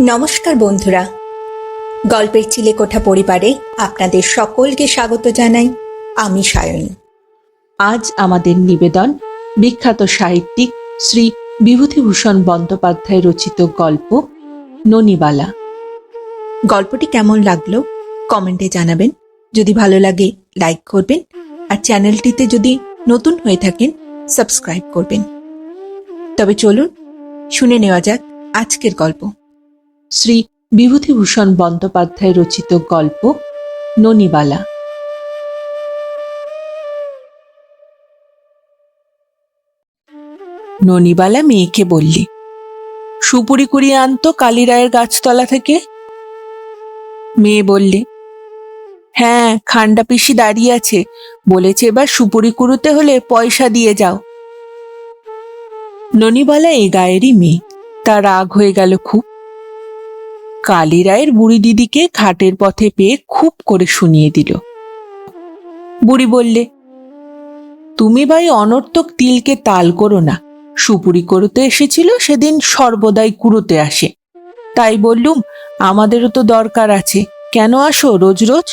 নমস্কার বন্ধুরা। গল্পের চিলেকোঠা পরিবারে আপনাদের সকলকে স্বাগত জানাই আমি সায়নী। আজ আমাদের নিবেদন বিখ্যাত সাহিত্যিক শ্রী বিভূতিভূষণ বন্দ্যোপাধ্যায় রচিত গল্প ননিবালা। গল্পটি কেমন লাগল কমেন্টে জানাবেন। যদি ভালো লাগে লাইক করবেন আর চ্যানেলটিতে যদি নতুন হয়ে থাকেন সাবস্ক্রাইব করবেন। তবে চলুন শুনে নেওয়া যাক আজকের গল্প। শ্রী বিভূতিভূষণ বন্দ্যোপাধ্যায় রচিত গল্প ননিবালা। ননিবালা মেয়েকে বললি, সুপুরি কুড়িয়ে আনতো কালীরায়ের গাছতলা থেকে? মেয়ে বললে হ্যাঁ খান্ডা পিসি দাঁড়িয়ে আছে, বলেছে এবার সুপুরি কুড়োতে হলে পয়সা দিয়ে যাও। ননিবালা এ গায়েরই মেয়ে, তার রাগ হয়ে গেল খুব। কালী রায়ের বুড়ি দিদিকে ঘাটের পথে পেয়ে খুব করে শুনিয়ে দিল। বুড়ি বললে, তুমি ভাই অনর্থক তিলকে তাল করো না। সুপুরি করতে এসেছিল সেদিন সর্বদাই কুড়োতে আসে। তাই বললুম, আমাদেরও তো দরকার আছে। কেন আসো রোজ রোজ?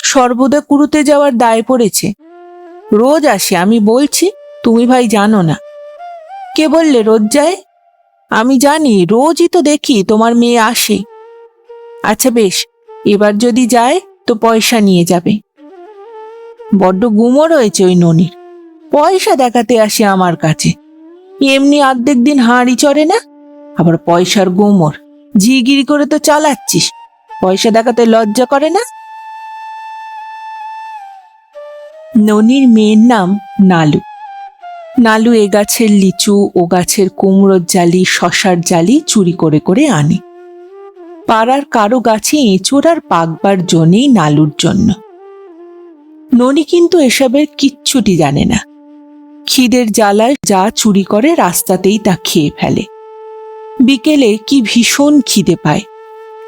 সর্বদা কুড়ুতে যাওয়ার দায় পড়েছে। রোজ আসে, আমি বলছি, তুমি ভাই জানো না। কে বললে রোজ যায়? আমি জানি, রোজই তো দেখি তোমার মেয়ে আসে। আচ্ছা বেশ, এবার যদি যায়, তো পয়সা নিয়ে যাবে। বড্ড গুমো রয়েছে ওই ননির। পয়সা দেখাতে আসে আমার কাছে। এমনি অর্ধেক দিন হাঁড়ি চড়ে না? আবার পয়সার গোমর। ঝিগিরি করে তো চালাচ্ছিস। পয়সা দেখাতে লজ্জা করে না? ননির মেয়ের নাম নালু। নালু এ গাছের লিচু, ও গাছের কুমড়োর জালি, শশার জালি চুরি করে করে আনে। পাড়ার কারও গাছে এঁচোড় আর পাকবার জন্যেই নালুর জন্য। ননি কিন্তু এসবের কিচ্ছুটি জানে না। খিদের জ্বালায় যা চুরি করে রাস্তাতেই তা খেয়ে ফেলে। বিকেলে কি ভীষণ খিদে পায়।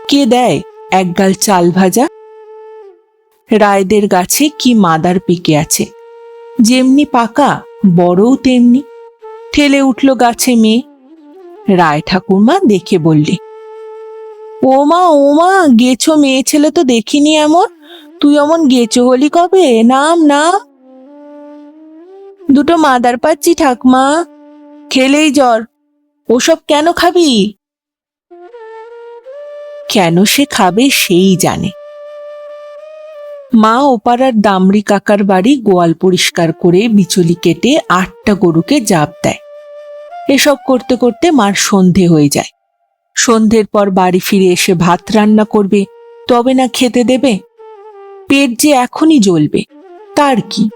কে দেয় একগাল চাল ভাজা? রায়দের গাছে কি মাদার পেকে আছে। যেমনি পাকা বড়ও তেমনি। ঠেলে উঠল গাছে মেয়ে। রায় ঠাকুরমা দেখে বললে, ওমা ওমা, গেছো মেয়ে ছেলে তো দেখিনি এমন। তুই অমন গেছো হলি কবে? নাম না দুটো মাদার পাচ্ছি ঠাকমা। খেলেই জ্বর। ওসব কেন খাবি? কেন সে খাবে সেই জানে। মা ওপাড়ার দামড়ি কাকার বাড়ি গোয়াল পরিষ্কার করে বিচলি কেটে আটটা গরুকে জাপ দেয়। এসব করতে করতে মার সন্ধে হয়ে যায়। সন্ধ্যের পর বাড়ি ফিরে এসে ভাত রান্না করবে, তবে না খেতে দেবে? পেট যে এখনই জ্বলবে, তার কি?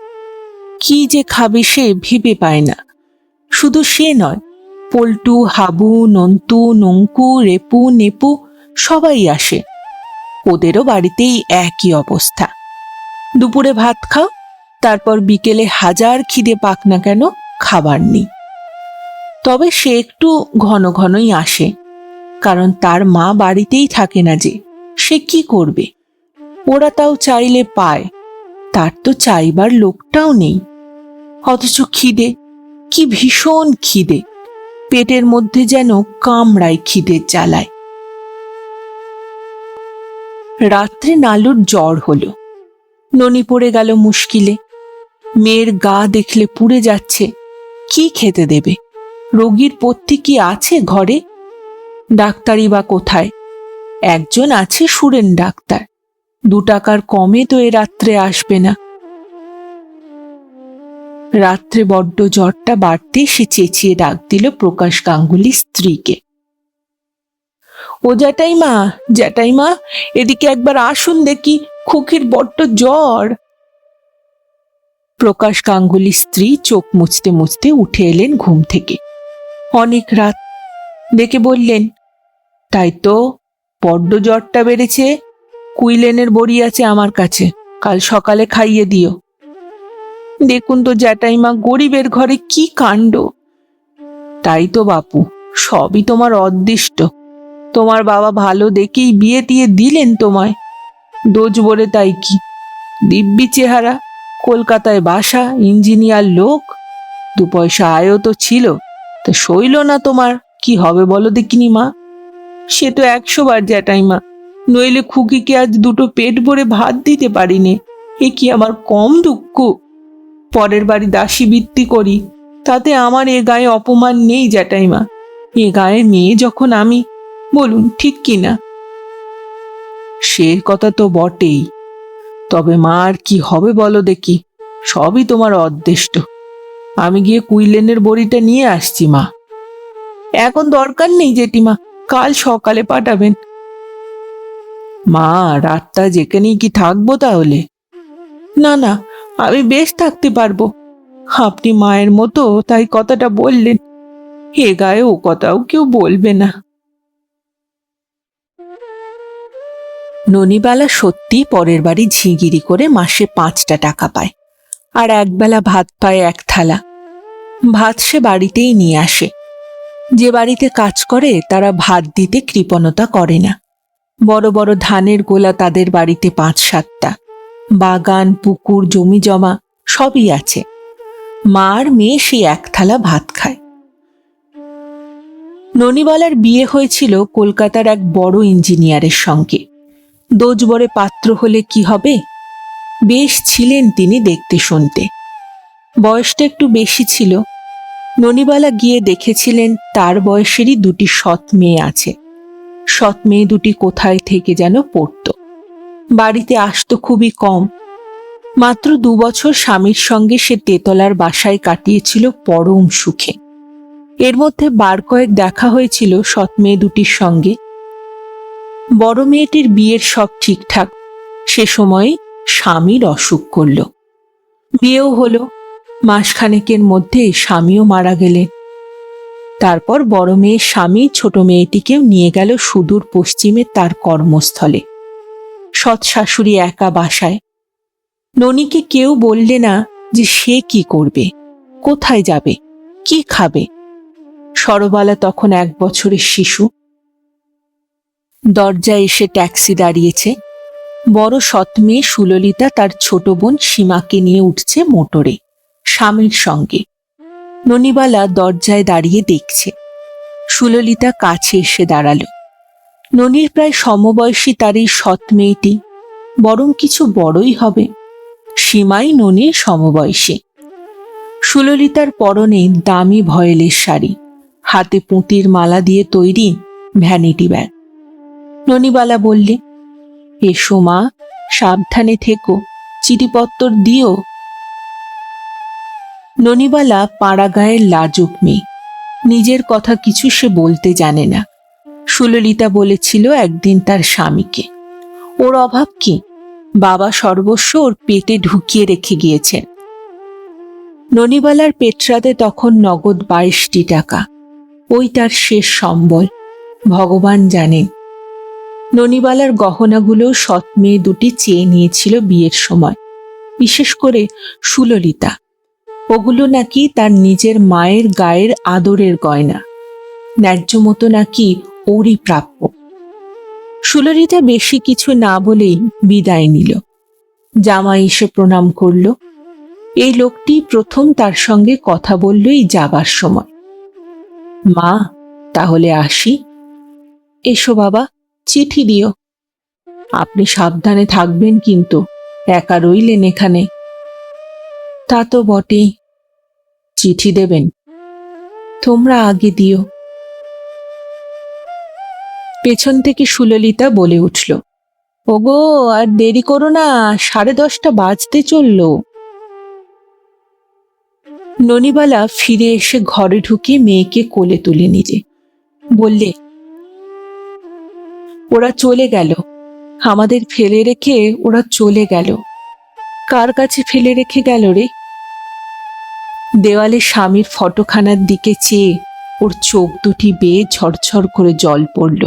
কি যে খাবে সে ভেবে পায় না। শুধু সে নয়, পল্টু, হাবু, নন্তু, নঙ্কু, রেপু, নেপু সবাই আসে। ওদেরও বাড়িতেই একই অবস্থা। দুপুরে ভাত খাও, তারপর বিকেলে হাজার খিদে পাক না কেন খাবার নেই তবে সে একটু ঘন ঘনই আসে, কারণ তার মা বাড়িতেই থাকে না যে, সে কি করবে? ওরা তাও চাইলে পায়, তার তো চাইবার লোকটাও নেই। অথচ খিদে, কি ভীষণ খিদে, পেটের মধ্যে যেন কামড়ায় খিদে জ্বালায়। রাত্রে নালুর জ্বর হলো ননি পড়ে গেল মুশকিলে। মেয়ের গা দেখলে পুড়ে যাচ্ছে। কি খেতে দেবে? রোগীর পথ্যি কি আছে ঘরে? ডাক্তারি বা কোথায়? একজন আছে সুরেন ডাক্তার। দু টাকার কমে তো এ রাত্রে আসবে না। রাত্রে বড্ড জ্বরটা বাড়তে সে চেঁচিয়ে ডাক দিল প্রকাশ গাঙ্গুলি স্ত্রীকে। ও জ্যাঠাইমা জ্যাঠাইমা, এদিকে একবার আসুন দেখি। খুকির বড্ড জ্বর। প্রকাশ গাঙ্গুলি স্ত্রী চোখ মুছতে মুছতে উঠে এলেন ঘুম থেকে। অনেক রাত ডেকে বললেন, তাই তো বড্ড জ্বরটা বেড়েছে, কুইলেনের বড়ি আছে আমার কাছে, কাল সকালে খাইয়ে দিও। দেখুন তো জ্যাঠাইমা, গরিবের ঘরে কি কাণ্ড। তাই তো বাপু, সবই তোমার অদৃষ্ট। তোমার বাবা ভালো দেখেই বিয়ে দিয়ে দিলেন তোমায়। দোজ বলে তাই কি? দিব্যি চেহারা, কলকাতায় বাসা, ইঞ্জিনিয়ার লোক। দু পয়সা আয়ও তো ছিল, তা সইল না তোমার। কি হবে বলো দেখিনি মা? সে তো একশো বার জ্যাঠাইমা নইলে খুকিকে আজ দুটো পেট ভরে ভাত দিতে পারিনি। এ কি আমার কম দুঃখ? পরের বাড়ি দাসী বৃত্তি করি, তাতে আমার এ গায়ে অপমান নেই জ্যাঠাইমা এ গায়ে মেয়ে যখন আমি, বলুন ঠিক কি না সে কথা তো বটেই। তবে মা আর কি হবে বলো দেখি, সবই তোমার অদৃষ্ট। আমি গিয়ে কুইলেনের বড়িটা নিয়ে আসছি, মা। এখন দরকার নেই জেঠিমা, কাল সকালে পাঠাবেন। মা, রাতটা যেখানেই কি থাকব তাহলে? না না, আমি বেশ থাকতে পারব। আপনি মায়ের মতো তাই কথাটা বললেন। এ গায়ে ও কথাও কেউ বলবে না। ননিবালা সত্যি পরের বাড়ি ঝিগিরি করে মাসে পাঁচটা টাকা পায় আর একবেলা ভাত পায় এক থালা। ভাত সে বাড়িতেই নিয়ে আসে। যে বাড়িতে কাজ করে, তারা ভাত দিতে কৃপণতা করে না। বড় বড় ধানের গোলা তাদের বাড়িতে পাঁচ সাতটা। বাগান, পুকুর, জমি জমা সবই আছে। মার মেয়ে সেই এক থালা ভাত খায়। ননিবালার বিয়ে হয়েছিল কলকাতার এক বড় ইঞ্জিনিয়ারের সঙ্গে। দোজবরে পাত্র হলে কি হবে? বেশ ছিলেন তিনি দেখতে শুনতে। বয়সটা একটু বেশি ছিল। ননিবালা গিয়ে দেখেছিলেন তার বয়সেরই দুটি সৎ মেয়ে আছে। সৎ মেয়ে দুটি কোথায় থেকে যেন পড়তো। বাড়িতে আসতো খুবই কম। মাত্র দু বছর স্বামীর সঙ্গে সে তেতলার বাসায় কাটিয়েছিল পরম সুখে। এর মধ্যে বার কয়েক দেখা হয়েছিল সৎ মেয়ে দুটির সঙ্গে। বড় মেয়েটির বিয়ের সব ঠিকঠাক। সে সময় স্বামীর অসুখ করল। বিয়েও হলো। মাসখানেকের মধ্যে স্বামীও মারা গেলেন। তারপর বড় মেয়ের স্বামী ছোট মেয়েটিকেও নিয়ে গেল সুদূর পশ্চিমে তার কর্মস্থলে। সৎ শাশুড়ি একা বাসায়। ননীকে কেউ বললে না যে সে কি করবে, কোথায় যাবে, কি খাবে। সরবালা তখন এক বছরের শিশু। দরজায় এসে ট্যাক্সি দাঁড়িয়েছে। বড় সৎ মেয়ে সুললিতা তার ছোট বোন সীমাকে নিয়ে উঠছে মোটরে, স্বামীর সঙ্গে। ননিবালা দরজায় দাঁড়িয়ে দেখছে। সুললিতা কাছে এসে দাঁড়াল। ননির প্রায় সমবয়সী তার এই সৎ মেয়েটি, বরং কিছু বড়ই হবে। সীমাই ননির সমবয়সী। সুললিতার পরনে দামি ভয়েলের শাড়ি, হাতে পুঁতির মালা দিয়ে তৈরি ভ্যানিটি ব্যাগ। ননিবালা বললে, এসো মা, সাবধানে থেকো, চিঠিপত্তর দিও। ননিবালা পাড়াগাঁয়ের লাজুক মেয়ে। নিজের কথা কিছু সে বলতে জানে না। সুললিতা বলেছিল একদিন তার স্বামীকে। ওর অভাব কি? বাবা সর্বস্ব ওর পেটে ঢুকিয়ে রেখে গিয়েছেন। ননিবালার পেটরাতে তখন নগদ বাইশটি টাকা। ওই তার শেষ সম্বল। ভগবান জানেন ননিবালার গহনাগুলো সৎ মেয়ে দুটি চেয়ে নিয়েছিল বিয়ের সময়, বিশেষ করে সুললিতা। ওগুলো নাকি তার নিজের মায়ের গায়ের আদরের গয়না, ন্যায্য মতো নাকি ওরই প্রাপ্য। সুললিতা বেশি কিছু না বলেই বিদায় নিল। জামাই এসে প্রণাম করল। এই লোকটি প্রথম তার সঙ্গে কথা বললই যাবার সময়। মা, তাহলে আসি। এসো বাবা। চিঠি দিও। আপনি সাবধানে থাকবেন কিন্তু, একা রইলেন এখানে। তা তো বটেই। চিঠি দেবেন। তোমরা আগে দিও। পেছন থেকে সুললিতা বলে উঠল, ওগো, আর দেরি করো না, সাড়ে দশটা বাজতে চলল। ননিবালা ফিরে এসে ঘরে ঢুকে মেয়েকে কোলে তুলে নিলে। বললে ওরা চলে গেল। আমাদের ফেলে রেখে ওরা চলে গেল। কার কাছে ফেলে রেখে গেল রে? দেওয়ালে স্বামীর ফটোখানার দিকে চেয়ে ওর চোখ দুটি বেয়ে ঝরঝর করে জল পড়ল।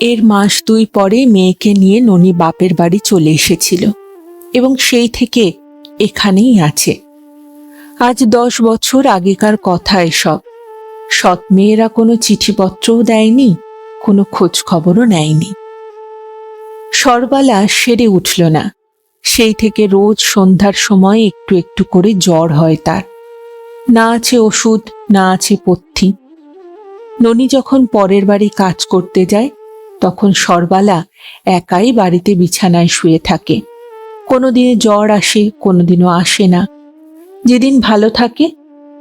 এর মাস দুই পরে মেয়েকে নিয়ে ননি বাপের বাড়ি চলে এসেছিল এবং সেই থেকে এখানেই আছে। আজ দশ বছর আগেকার কথা এসব। সৎ মেয়েরা কোনো চিঠিপত্রও দেয়নি, কোনো খোঁজ খবরও নেয়নি। সরবালা সেরে উঠল না। সেই থেকে রোজ সন্ধ্যার সময় একটু একটু করে জ্বর হয় তার। না আছে ওষুধ, না আছে পথ্যি। ননি যখন পরের বাড়ি কাজ করতে যায়, তখন সরবালা একাই বাড়িতে বিছানায় শুয়ে থাকে। কোনোদিনে জ্বর আসে কোনোদিনও আসে না। যেদিন ভালো থাকে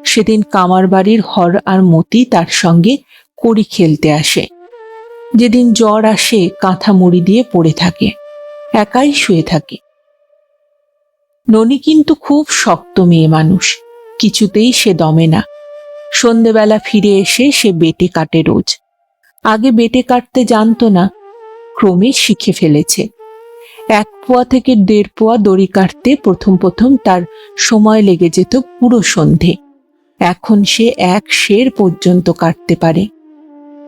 সেদিন কামার বাড়ির হর আর মতি তার সঙ্গে কড়ি খেলতে আসে। যেদিন জ্বর আসে, কাঁথা মুড়ি দিয়ে পড়ে থাকে। একাই শুয়ে থাকে। ননি কিন্তু খুব শক্ত মেয়ে মানুষ। কিছুতেই সে দমে না। সন্ধেবেলা ফিরে এসে সে বেটে কাটে রোজ। আগে বেটে কাটতে জানতো না, ক্রমে শিখে ফেলেছে। এক পোয়া থেকে দেড় পোয়া দড়ি কাটতে প্রথম প্রথম তার সময় লেগে যেত পুরো সন্ধে। এখন সে এক শের পর্যন্ত কাটতে পারে।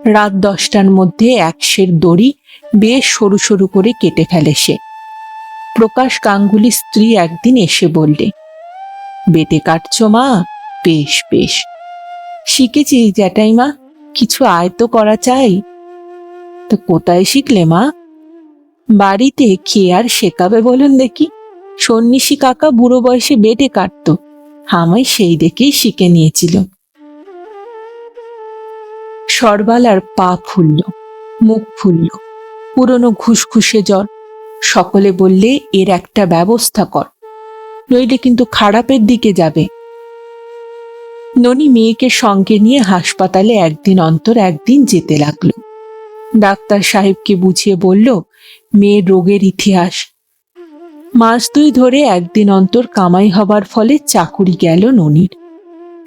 রাত দশটার মধ্যে এক শের দড়ি বেশ সরু সরু করে কেটে ফেলে সে। প্রকাশ গাঙ্গুলি স্ত্রী একদিন এসে বললে, বেটে কাটছ মা? বেশ বেশ। শিখেছি জ্যাঠাইমা, কিছু আয়ত্ত করা চাই? তো কোথায় শিখলে মা? বাড়িতে কে আর শেখাবে বলুন দেখি। সন্ন্যাসী কাকা বুড়ো বয়সে বেটে কাটতো। আমায় সেই দেখেই শিখে নিয়েছিল। সরবালার পা ফুলল মুখ ফুলল পুরনো ঘুষঘুষে জ্বর। সকলে বললে, এর একটা ব্যবস্থা কর, নইলে কিন্তু খারাপের দিকে যাবে। ননি মেয়েকে সঙ্গে নিয়ে হাসপাতালে একদিন অন্তর একদিন যেতে লাগল। ডাক্তার সাহেবকে বুঝিয়ে বলল, মেয়ের রোগের ইতিহাস মাস দুই ধরে একদিন অন্তর কামাই হবার ফলে চাকুরি গেল ননির।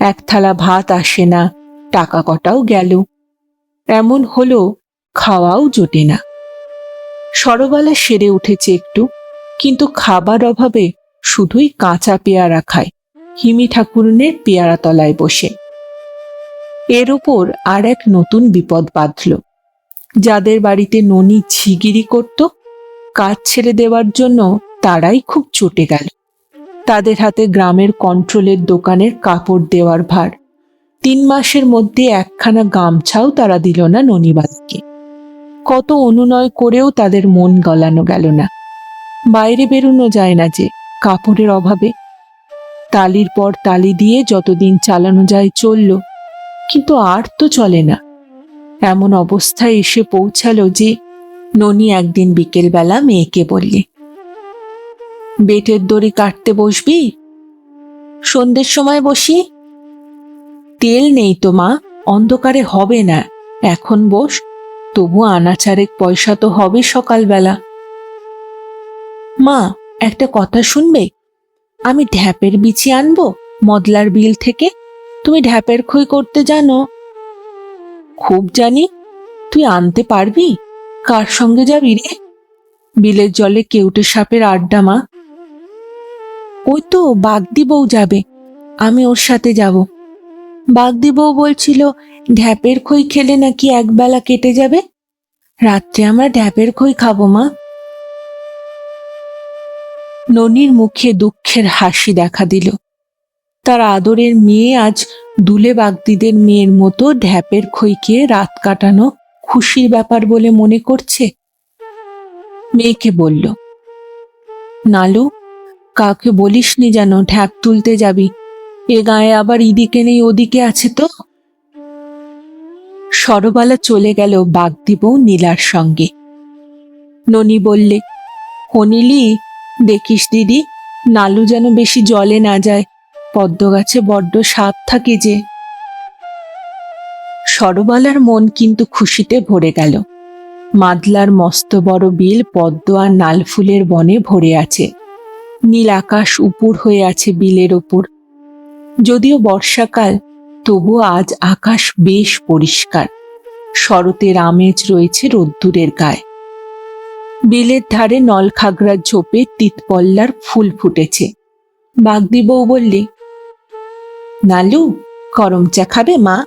এক থালা ভাত আসে না, টাকা কটাও গেল। এমন হলো খাওয়াও জোটে না। সরবালা সেরে উঠেছে একটু, কিন্তু খাবার অভাবে শুধুই কাঁচা পেয়ারা খায়, হিমি ঠাকুরনের পেয়ারা তলায় বসে। এর ওপর আর এক নতুন বিপদ বাঁধল। যাদের বাড়িতে ননি ঝিগিরি করত, কাজ ছেড়ে দেওয়ার জন্য তারাই খুব চটে গেল। তাদের হাতে গ্রামের কন্ট্রোলের দোকানের কাপড় দেওয়ার ভার। তিন মাসের মধ্যে একখানা গামছাও তারা দিল না ননিবাদিকে কত অনুনয় করেও তাদের মন গলানো গেল না। বাইরে বেরোনো যায় না যে কাপড়ের অভাবে। তালির পর তালি দিয়ে যতদিন চালানো যায় চলল, কিন্তু আর তো চলে না। এমন অবস্থায় এসে পৌঁছালো যে ননি একদিন বিকেলবেলা মেয়েকে বললে বেটের দড়ি কাটতে বসবি? সন্ধ্যের সময় বসি? তেল নেই তো মা, অন্ধকারে হবে না। এখন বস, তবু আনাচারেক পয়সা তো হবে সকালবেলা। মা, একটা কথা শুনবে? আমি ঢ্যাপের বিচি আনব, মদলার বিল থেকে? তুমি ঢ্যাপের খই করতে জানো। খুব জানি। তুই আনতে পারবি? কার সঙ্গে যাবি রে? বিলের জলে কেউটে সাপের আড্ডা মা। ওই তো বাগদি বউ যাবে, আমি ওর সাথে যাব। বাগদি বউ বলছিল, ঢ্যাপের খই খেলে নাকি একবেলা কেটে যাবে? রাত্রে আমরা ঢ্যাপের খই খাব, মা। ননির মুখে দুঃখের হাসি দেখা দিল। তার আদরের মেয়ে আজ দুলে বাগদিদের মেয়ের মতো ঢ্যাপের খই খেয়ে রাত কাটানো খুশির ব্যাপার বলে মনে করছে। মেয়েকে বলল, নালু কাউকে বলিসনি যেন ঢ্যাপ তুলতে যাবি। এ গায়ে আবার ইদিকে নেই, ওদিকে আছে তো। সরবালা চলে গেল বাগদি বউ নীলার সঙ্গে। ননি বললে হনিলি দেখিস দিদি, নালু যেন বেশি জলে না যায়। পদ্ম গাছে বড্ড সাপ থাকে যে। সরবালার মন কিন্তু খুশিতে ভরে গেল। মাদলার মস্ত বড় বিল পদ্ম আর নাল ফুলের বনে ভরে আছে। নীল আকাশ উপুর হয়ে আছে বিলের ওপর। যদিও বর্ষাকাল তবু আজ আকাশ বেশ পরিষ্কার। শরতের আমেজ রয়েছে রোদ্দুরের গায়ে। বিলের ধারে নলখাগড়ার ঝোপে তিতপল্লার ফুল ফুটেছে। বাগদি বউ বললে, নালু, করম চা খাবে মা?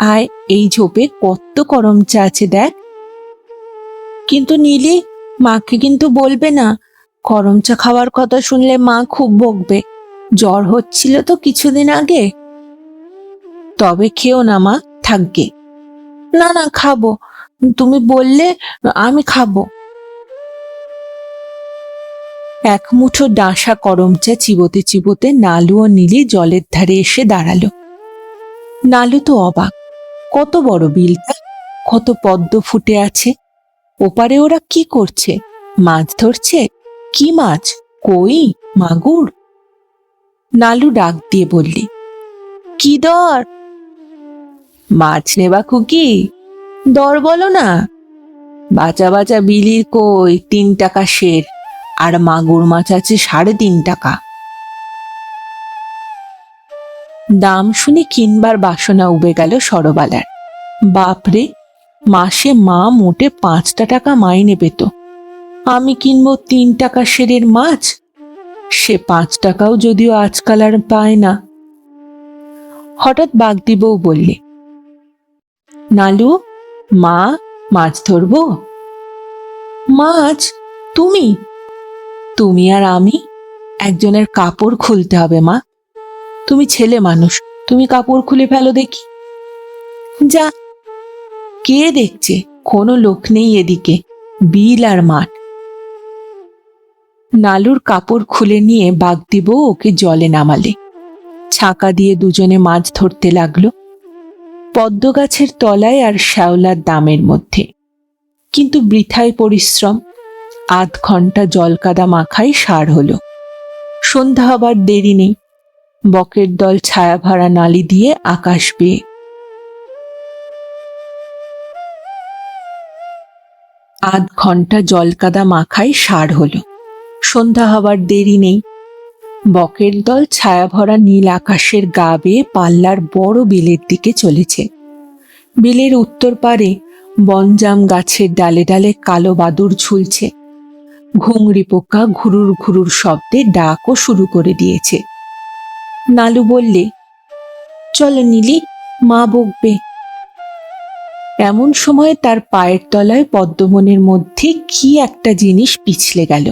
আয়, এই ঝোপে কত করম চা আছে দেখ। কিন্তু নীলি মাকে কিন্তু বলবে না করম চা খাওয়ার কথা শুনলে মা খুব বকবে। জ্বর হচ্ছিল তো কিছুদিন আগে। তবে খেও না মা, থাকবে। না না, খাব। তুমি বললে আমি খাব। এক মুঠো ডাঁসা করমচা চিবোতে চিবোতে নালু ও নীলি জলের ধারে এসে দাঁড়াল। নালু তো অবাক। কত বড় বিলটা, কত পদ্ম ফুটে আছে। ওপারে ওরা কি করছে? মাছ ধরছে? কি মাছ? কই? মাগুর? নালু ডাক দিয়ে বললি, কি দর? মাছ নেবা খুকি? দর বলো না। বাঁচা বাঁচা বিলির কই তিন টাকা শের, আর মাগুর মাছ আছে সাড়ে তিন টাকা। দাম শুনে কিনবার বাসনা উবে গেল সরবালার। বাপরে, মাসে মা মোটে পাঁচটা টাকা মাইনে পেত। আমি কিনবো তিন টাকা সেরের মাছ? সে পাঁচ টাকাও যদিও আজকাল আর পায় না। হঠাৎ বাগদি বউ বললে, নালু, মা, মাছ ধরবো? মাছ? তুমি? তুমি আর আমি একজনের কাপড় খুলতে হবে, মা। তুমি ছেলে মানুষ, তুমি কাপড় খুলে ফেলো দেখি। যা, কে দেখছে? কোনো লোক নেই এদিকে, বিল আর মাঠ। নালুর কাপড় খুলে নিয়ে বাগদিব ওকে জলে নামালে। ছাঁকা দিয়ে দুজনে মাছ ধরতে লাগল পদ্ম গাছের তলায় আর শ্যাওলার দামের মধ্যে। কিন্তু বৃথায় পরিশ্রম, আধ ঘণ্টা জলকাদা মাখাই সার হলো। সন্ধ্যা হবার দেরি নেই, বকের দল ছায়া ভরা নালি দিয়ে আকাশ বেয়ে আধ ঘণ্টা জলকাদা মাখাই সার হলো। সন্ধ্যা হবার দেরি নেই। বকের দল ছায়া ভরা নীল আকাশের গা বেয়ে পাল্লার বড় বিলের দিকে চলেছে। বিলের উত্তর পারে বনজাম গাছের ডালে ডালে কালো বাদুর ঝুলছে। ঘুংড়ি পোকা ঘুরুর ঘুরুর শব্দে ডাকও শুরু করে দিয়েছে। নালু বললে, চলো নীলি, মা বকবে। এমন সময় তার পায়ের তলায় পদ্মবনের মধ্যে কি একটা জিনিস পিছলে গেল।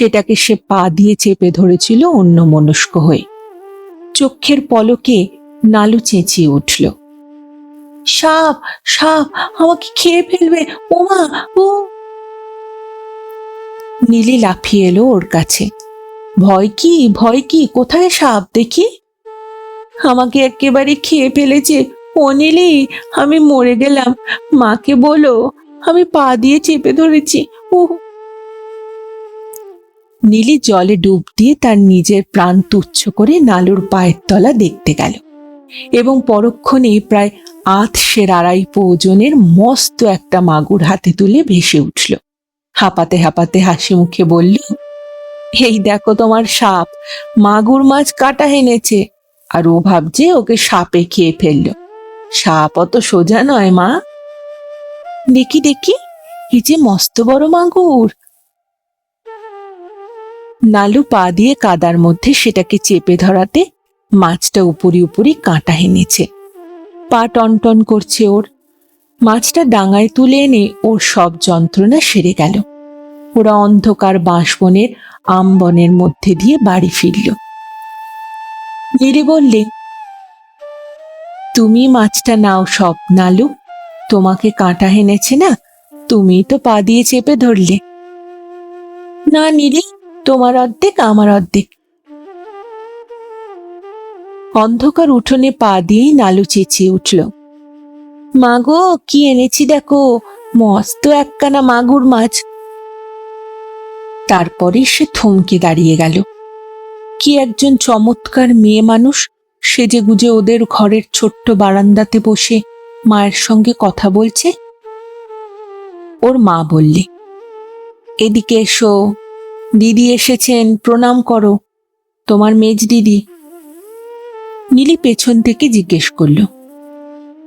সেটাকে সে পা দিয়ে চেপে ধরেছিল অন্য মনস্ক হয়ে। চক্ষের পলকে নালু চেঁচিয়ে উঠল। সাপ সাপ, আমাকে খেয়ে ফেলবে। ওমা, ও। নীলি লাফিয়ে এলো ওর কাছে। ভয় কি ভয় কি, কোথায় সাপ দেখি? আমাকে একেবারে খেয়ে ফেলেছে। ও নীলি, আমি মরে গেলাম। মাকে বলো, আমি পা দিয়ে চেপে ধরেছি। ও নীলি জলে ডুব দিয়ে তার নিজের প্রাণ তুচ্ছ করে নালুর পায়ের তলা দেখতে গেল। এবং পরক্ষণে প্রায় আধ সের আড়াই ওজনের মস্ত একটা মাগুর হাতে তুলে ভেসে উঠল। হাঁপাতে হাঁপাতে হাসি মুখে বলল, এই দেখো তোমার সাপ, মাগুর মাছ কাটা হেনেছে আর ও ভাবছে ওকে সাপে খেয়ে ফেলল। সাপ অত সোজা নয় মা। দেখি দেখি, এই যে মস্ত বড় মাগুর নালু পা দিয়ে কাদার মধ্যে সেটাকে চেপে ধরাতে মাছটা উপরি উপরি কাঁটা হেনেছে পা টনটন করছে ওর। মাছটা ডাঙায় তুলে এনে ওর সব যন্ত্রণা সেরে গেল। ওরা অন্ধকার বাঁশবনের আমবনের মধ্যে দিয়ে বাড়ি ফিরল। নীরি বললে, তুমি মাছটা নাও সব, নালু। তোমাকে কাঁটা হেনেছে না? তুমি তো পা দিয়ে চেপে ধরলে। না নীরি। তোমার অর্ধেক, আমার অর্ধেক। অন্ধকার উঠোনে পা দিয়েই নালু চেঁচিয়ে উঠল। মাগো, কি এনেছি দেখো? মস্ত একখানা মাগুর মাছ। তারপরে সে থমকে দাঁড়িয়ে গেল। কি একজন চমৎকার মেয়ে মানুষ সেজে গুজে ওদের ঘরের ছোট্ট বারান্দাতে বসে মায়ের সঙ্গে কথা বলছে। ওর মা বললে, এদিকে এসো। দিদি এসেছেন, প্রণাম করো। তোমার মেজ দিদি। নীলি পেছন থেকে জিজ্ঞেস করল,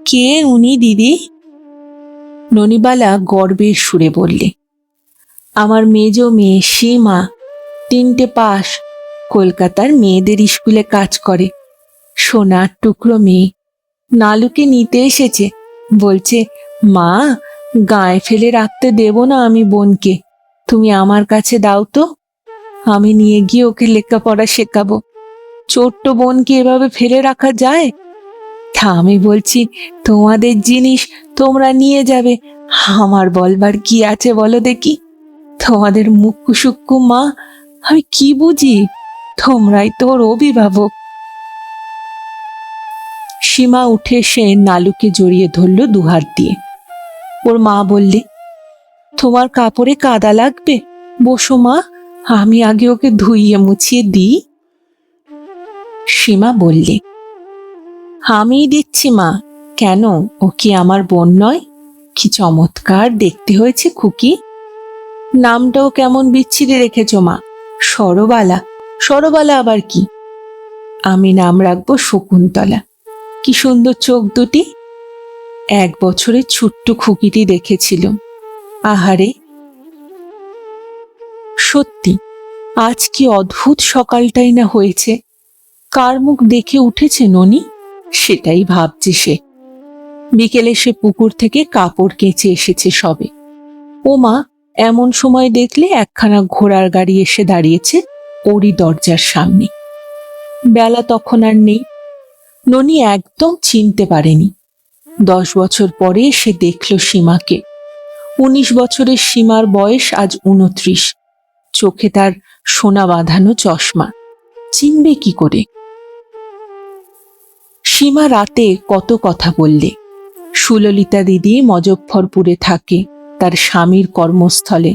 কে উনি দিদি? ননিবালা গর্বের সুরে বললে, আমার মেজ মেয়ে সীমা, তিনটে পাস কলকাতার মেয়েদের স্কুলে কাজ করে। সোনার টুকরো মেয়ে, নালুকে নিতে এসেছে। বলছে, মা, গায়ে ফেলে রাখতে দেব না আমি বোনকে। তুমি আমার কাছে দাও তো। আমি নিয়ে গিয়ে ওকে লেখাপড়া শেখাবো। ছোট্ট বোনকে এভাবে ফেলে রাখা যায়? তা আমি বলছি, তোমাদের জিনিস তোমরা নিয়ে যাবে। আমার বলবার কি আছে বলো দেখি? তোমাদের মুক্কু সুক্কু মা, আমি কি বুঝি? তোমরাই তোর অভিভাবক। সীমা উঠে এসে নালুকে জড়িয়ে ধরল দুহাত দিয়ে। ওর মা বললে তোমার কাপড়ে কাদা লাগবে। বসো মা, আমি আগে ওকে ধুইয়ে মুছিয়ে দিই। সীমা বললে, আমিই দিচ্ছি মা। কেন? ও কি আমার বোন নয়? কি চমৎকার দেখতে হয়েছে খুকি। নামটাও কেমন বিচ্ছিরি রেখেছ মা। সরবালা। সরবালা আবার কি? আমি নাম রাখব শকুন্তলা। কি সুন্দর চোখ দুটি। এক বছরের ছোট্ট খুকিটি দেখেছিল আহারে, সত্যি, আজ কি অদ্ভুত সকালটাই না হয়েছে? কার মুখ দেখে উঠেছে ননি? সেটাই ভাবছে সে। বিকেলে সে পুকুর থেকে কাপড় কেচে এসেছে সবে। ও মা, এমন সময় দেখলে একখানা ঘোড়ার গাড়ি এসে দাঁড়িয়েছে ওরই দরজার সামনে। বেলা তখন আর নেই। ননি একদম চিনতে পারেনি। দশ বছর পরে সে দেখল সীমাকে। উনিশ বছরের সীমার বয়স আজ উনত্রিশ। চোখে তার সোনা বাঁধানো চশমা। চিনবে কি করে? সীমা রাতে কত কথা বললে। সুললিতা দিদি মজফ্ফরপুরে থাকে তার স্বামীর কর্মস্থলে।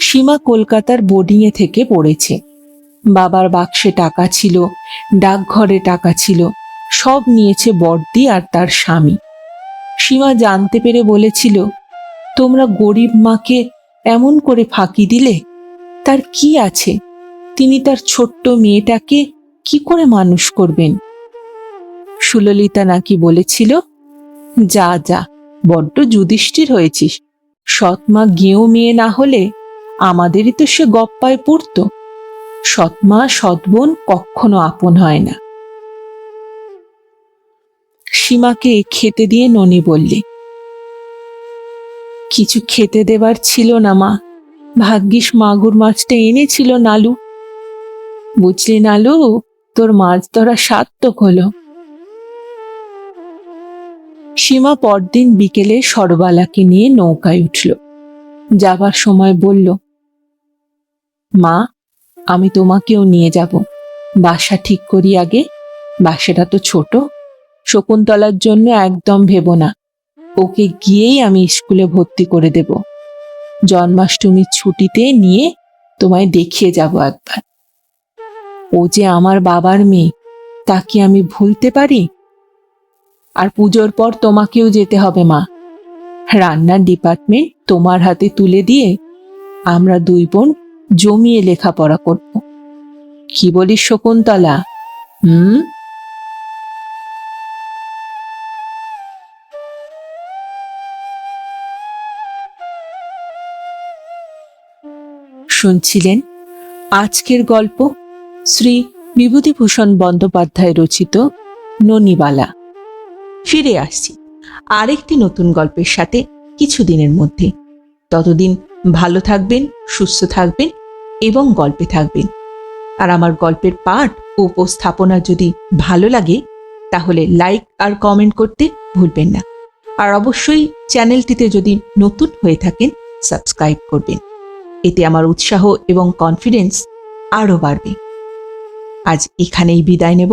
সীমা কলকাতার বোর্ডিংয়ে থেকে পড়েছে। বাবার বাক্সে টাকা ছিল, ডাকঘরে টাকা ছিল, সব নিয়েছে বর্দি আর তার স্বামী। সীমা জানতে পেরে বলেছিল তোমরা গরিব মাকে এমন করে ফাঁকি দিলে? তার কি আছে? তিনি তার ছোট্ট মেয়েটাকে কি করে মানুষ করবেন? সুললিতা নাকি বলেছিল, যা যা, বড্ড যুধিষ্ঠির হয়েছিস। সৎমা গেঁয়ো মেয়ে না হলে আমাদেরই তো সে গপ্পায় পড়তো। সৎমা সৎবোন কখনো আপন হয় না। সীমাকে খেতে দিয়ে ননি বললে কিছু খেতে দেবার ছিল না, মা। ভাগ্যিস মাগুর মাছটা এনেছিল নালু। বুঝলি নালু, তোর মাছ ধরা সার্থক হলো। সীমা পরদিন বিকেলে সরবালাকে নিয়ে নৌকায় উঠল। যাবার সময় বলল, মা, আমি তোমাকেও নিয়ে যাব। বাসা ঠিক করি আগে। বাসাটা তো ছোট। শকুন্তলার জন্য একদম ভেবো না। ওকে গিয়েই আমি স্কুলে ভর্তি করে দেব। জন্মাষ্টমীর ছুটিতে নিয়ে তোমায় দেখিয়ে যাব একবার। ও যে আমার বাবার মেয়ে, তা কি আমি ভুলতে পারি? আর পুজোর পর তোমাকেও যেতে হবে, মা। রান্নার ডিপার্টমেন্ট তোমার হাতে তুলে দিয়ে আমরা দুই বোন জমিয়ে লেখাপড়া করব। কি বলিস শকুন্তলা? হুম? শুনছিলেন আজকের গল্প শ্রী বিভূতিভূষণ বন্দ্যোপাধ্যায় রচিত ননিবালা। ফিরে আসছি আরেকটি নতুন গল্পের সাথে কিছুদিনের মধ্যে। ততদিন ভালো থাকবেন, সুস্থ থাকবেন এবং গল্পে থাকবেন। আর আমার গল্পের পাঠ উপস্থাপনা যদি ভালো লাগে, তাহলে লাইক আর কমেন্ট করতে ভুলবেন না। আর অবশ্যই চ্যানেলটিতে যদি নতুন হয়ে থাকেন, সাবস্ক্রাইব করবেন। এতে আমার উৎসাহ এবং কনফিডেন্স আরও বাড়বে। আজ এখানেই বিদায় নেব।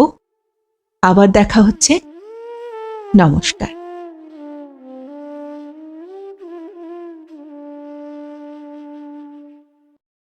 আবার দেখা হচ্ছে। নমস্কার।